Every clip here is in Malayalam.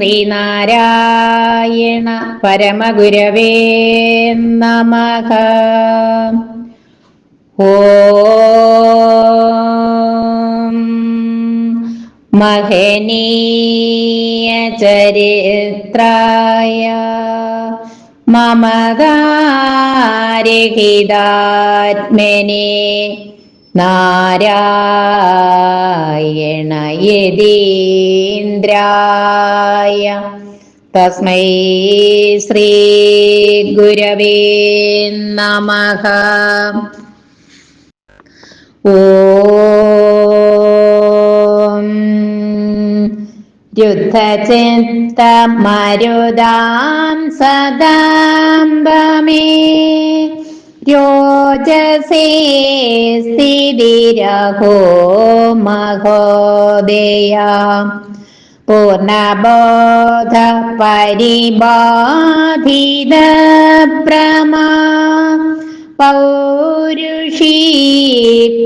ശ്രീനാരായണ പരമഗുരവേ നമ. ഓ മഹനീയ ചരിത്രായ മമതാരഹിതാത്മനെ നാരായണയതീന്ദ്രായ തസ്മൈ ശ്രീ ഗുരവേ നമഃ. ഓം രുദ്ധചിത്തമരുതാം സദാംബമേ. രോജസേ സ്ഥിതിരഹോ മഹോദയ. പൂർണബോധ പരിബാധിത പ്രമാ പൗരുഷീ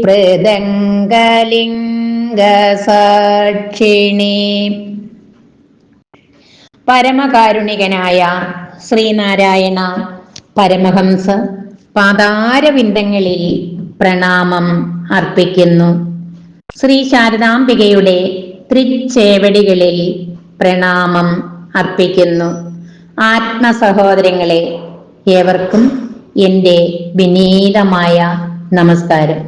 പൃദംഗലിംഗ സാക്ഷിണി പരമകാരുണികനായ ശ്രീനാരായണ പരമഹംസ പാതാരവിന്ദങ്ങളിൽ പ്രണാമം അർപ്പിക്കുന്നു. ശ്രീ ശാരദാംബികയുടെ തൃച്ചേവടികളിൽ പ്രണാമം അർപ്പിക്കുന്നു. ആത്മസഹോദരങ്ങളെ ഏവർക്കും എന്റെ വിനീതമായ നമസ്കാരം.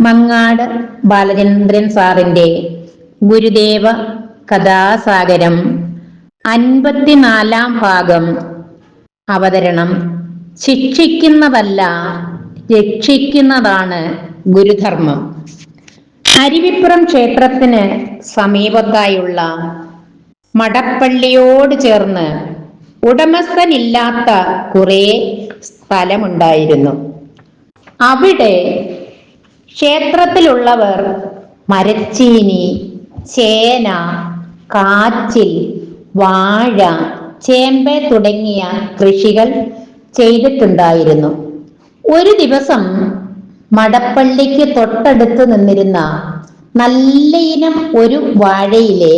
മങ്ങാട് ബാലചന്ദ്രൻ സാറിന്റെ ഗുരുദേവ കഥാസാഗരം അൻപത്തിനാലാം ഭാഗം. അവതരണം ശിക്ഷിക്കുന്നതല്ല രക്ഷിക്കുന്നതാണ് ഗുരുധർമ്മം. അരുവിപ്പുറം ക്ഷേത്രത്തിന് സമീപത്തായുള്ള മടപ്പള്ളിയോട് ചേർന്ന് ഉടമസ്ഥനില്ലാത്ത കുറേ സ്ഥലമുണ്ടായിരുന്നു. അവിടെ ക്ഷേത്രത്തിലുള്ളവർ മരച്ചീനി ചേന കാച്ചിൽ വാഴ ചേമ്പ് തുടങ്ങിയ കൃഷികൾ ചെയ്തിട്ടുണ്ടായിരുന്നു. ഒരു ദിവസം മടപ്പള്ളിക്ക് തൊട്ടടുത്ത് നിന്നിരുന്ന നല്ല ഇനം ഒരു വാഴയിലെ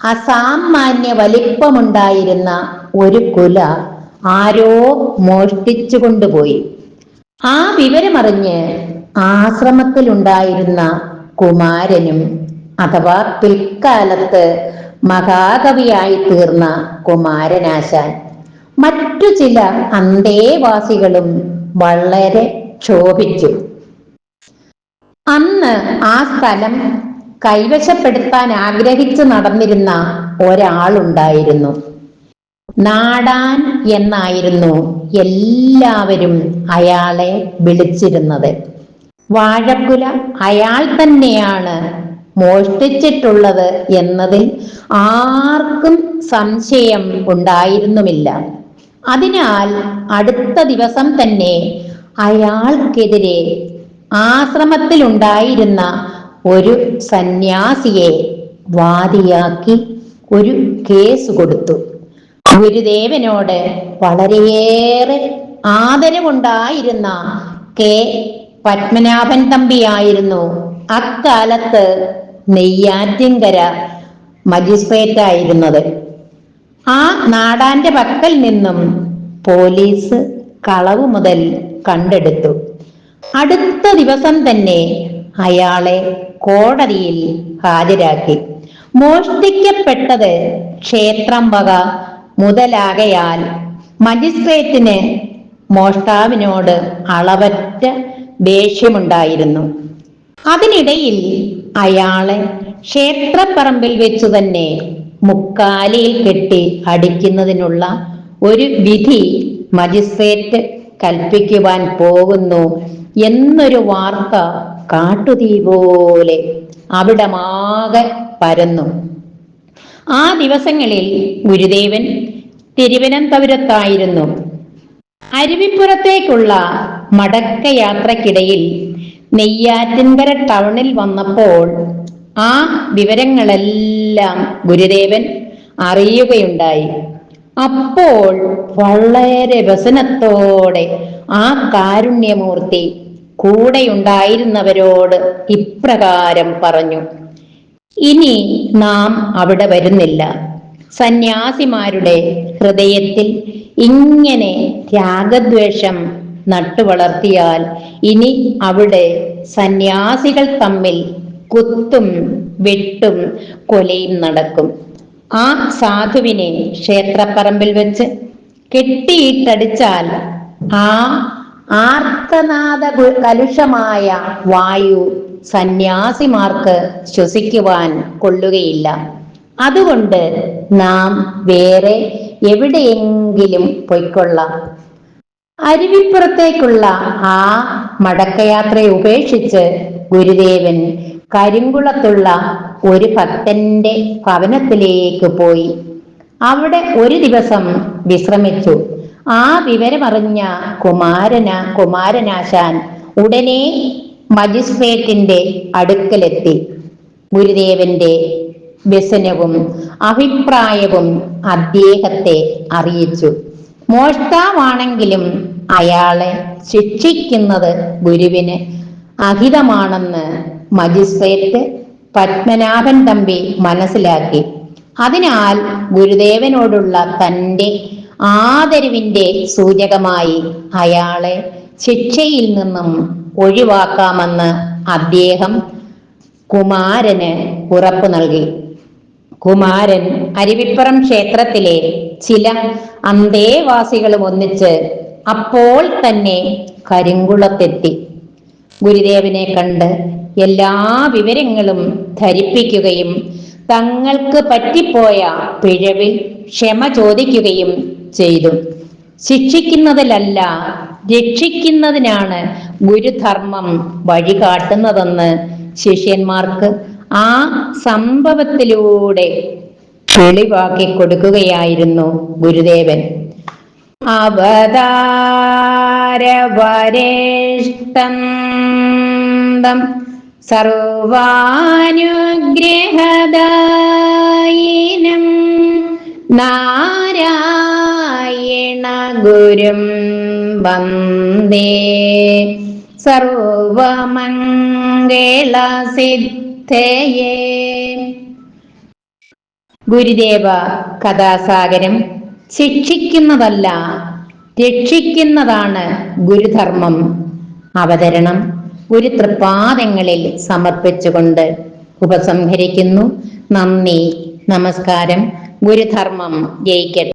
അസാമാന്യ വലിപ്പമുണ്ടായിരുന്ന ഒരു കുല ആരോ മോഷ്ടിച്ചു കൊണ്ടുപോയി ആ വിവരമറിഞ്ഞ് ആശ്രമത്തിലുണ്ടായിരുന്ന കുമാരനും അഥവാ പിൽക്കാലത്ത് മഹാകവിയായി തീർന്ന കുമാരനാശാൻ മറ്റു ചില അന്തേവാസികളും വളരെ ക്ഷോഭിച്ചു അന്ന് ആ സ്ഥലം കൈവശപ്പെടുത്താൻ ആഗ്രഹിച്ചു നടന്നിരുന്ന ഒരാളുണ്ടായിരുന്നു. നാടാൻ എന്നായിരുന്നു എല്ലാവരും അയാളെ വിളിച്ചിരുന്നത്. വാഴക്കുല അയാൾ തന്നെയാണ് മോഷ്ടിച്ചിട്ടുള്ളത് എന്നതിൽ ആർക്കും സംശയം ഉണ്ടായിരുന്നുമില്ല. അതിനാൽ അടുത്ത ദിവസം തന്നെ അയാൾക്കെതിരെ ആശ്രമത്തിലുണ്ടായിരുന്ന ഒരു സന്യാസിയെ വാദിയാക്കി ഒരു കേസ് കൊടുത്തു. ഗുരുദേവനോട് വളരെയേറെ ആദരവുണ്ടായിരുന്ന കെ. പത്മനാഭൻ തമ്പിയായിരുന്നു. അക്കാലത്ത് നെയ്യാറ്റിൻകര മജിസ്ട്രേറ്റ് ആയിരുന്നത് ആ നാടാന്റെ പക്കൽ നിന്നും പോലീസ് കളവ് മുതൽ കണ്ടെടുത്തു. അടുത്ത ദിവസം തന്നെ അയാളെ കോടതിയിൽ ഹാജരാക്കി. മോഷ്ടിക്കപ്പെട്ടത് ക്ഷേത്രം വക മുതലാകയാൽ മജിസ്ട്രേറ്റിന് മോഷ്ടാവിനോട് അളവറ്റ ദേഷ്യമുണ്ടായിരുന്നു. അതിനിടയിൽ അയാളെ ക്ഷേത്രപ്പറമ്പിൽ വെച്ചു തന്നെ മുക്കാലിയിൽ കെട്ടി അടിക്കുന്നതിനുള്ള ഒരു വിധി മജിസ്ട്രേറ്റ് കൽപ്പിക്കുവാൻ പോകുന്നു എന്നൊരു വാർത്ത കാട്ടുതീ പോലെ അവിടമാകെ പരന്നു. ആ ദിവസങ്ങളിൽ ഗുരുദേവൻ തിരുവനന്തപുരത്തായിരുന്നു. അരുവിപ്പുറത്തേക്കുള്ള മടക്കയാത്രക്കിടയിൽ നെയ്യാറ്റിൻകര ടൗണിൽ വന്നപ്പോൾ ആ വിവരങ്ങളെല്ലാം ഗുരുദേവൻ അറിയുകയുണ്ടായി. അപ്പോൾ വളരെ വ്യസനത്തോടെ ആ കാരുണ്യമൂർത്തി കൂടെയുണ്ടായിരുന്നവരോട് ഇപ്രകാരം പറഞ്ഞു ഇനി നാം അവിടെ വരുന്നില്ല. സന്യാസിമാരുടെ ഹൃദയത്തിൽ ഇങ്ങനെ രാഗദ്വേഷം നട്ടുവളർത്തിയാൽ ഇനി അവിടെ സന്യാസികൾ തമ്മിൽ കുത്തും വെട്ടും കൊലയും നടക്കും. ആ സാധുവിനെ ക്ഷേത്രപ്പറമ്പിൽ വെച്ച് കെട്ടിയിട്ടടിച്ചാൽ ആ ആർത്തനാദ കലുഷമായ വായു സന്യാസിമാർക്ക് ശ്വസിക്കുവാൻ കൊള്ളുകയില്ല. അതുകൊണ്ട് നാം വേറെ എവിടെയെങ്കിലും പൊയ്ക്കൊള്ളാം. അരുവിപ്പുറത്തേക്കുള്ള ആ മടക്കയാത്രയെ ഉപേക്ഷിച്ച് ഗുരുദേവൻ കരിങ്കുളത്തുള്ള ഒരു ഭക്തന്റെ ഭവനത്തിലേക്ക് പോയി. അവിടെ ഒരു ദിവസം വിശ്രമിച്ചു. ആ വിവരമറിഞ്ഞ കുമാരന കുമാരനാശാൻ ഉടനെ മജിസ്ട്രേറ്റിന്റെ അടുക്കലെത്തി. ഗുരുദേവന്റെ വ്യസനവും അഭിപ്രായവും അദ്ദേഹത്തെ അറിയിച്ചു. മോഷ്ടാവാണെങ്കിലും അയാളെ ശിക്ഷിക്കുന്നത് ഗുരുവിന് അഹിതമാണെന്ന് മജിസ്ട്രേറ്റ് പത്മനാഭൻ തമ്പി മനസ്സിലാക്കി. അതിനാൽ ഗുരുദേവനോടുള്ള തന്റെ ആദരവിന്റെ സൂചകമായി അയാളെ ശിക്ഷയിൽ നിന്നും ഒഴിവാക്കാമെന്ന് അദ്ദേഹം കുമാരന് ഉറപ്പു നൽകി. കുമാരൻ അരുവിപ്പുറം ക്ഷേത്രത്തിലെ ചില അന്തേവാസികളും ഒന്നിച്ച് അപ്പോൾ തന്നെ കരിങ്കുളത്തെത്തി. ഗുരുദേവനെ കണ്ട് എല്ലാ വിവരങ്ങളും ധരിപ്പിക്കുകയും തങ്ങൾക്ക് പറ്റിപ്പോയ പിഴവിൽ ക്ഷമ ചോദിക്കുകയും ചെയ്തു. ശിക്ഷിക്കുന്നതിലല്ല രക്ഷിക്കുന്നതിനാണ് ഗുരുധർമ്മം വഴികാട്ടുന്നതെന്ന് ശിഷ്യന്മാർക്ക് ആ സംഭവത്തിലൂടെ തെളിവാക്കി കൊടുക്കുകയായിരുന്നു ഗുരുദേവൻ. അവതാരവരേഷ്ടം സർവാനുഗ്രഹദായിനം നാരായണ ഗുരും വന്ദേ സർവമംഗളസിദ്ധയേ. ഗുരുദേവ കഥാസാഗരം ശിക്ഷിക്കുന്നതല്ല രക്ഷിക്കുന്നതാണ് ഗുരുധർമ്മം. അവതരണം ഒരു തൃപ്പാദങ്ങളിൽ സമർപ്പിച്ചുകൊണ്ട് ഉപസംഹരിക്കുന്നു. നന്ദി നമസ്കാരം. ഗുരുധർമ്മം ജയിക്കട്ടെ.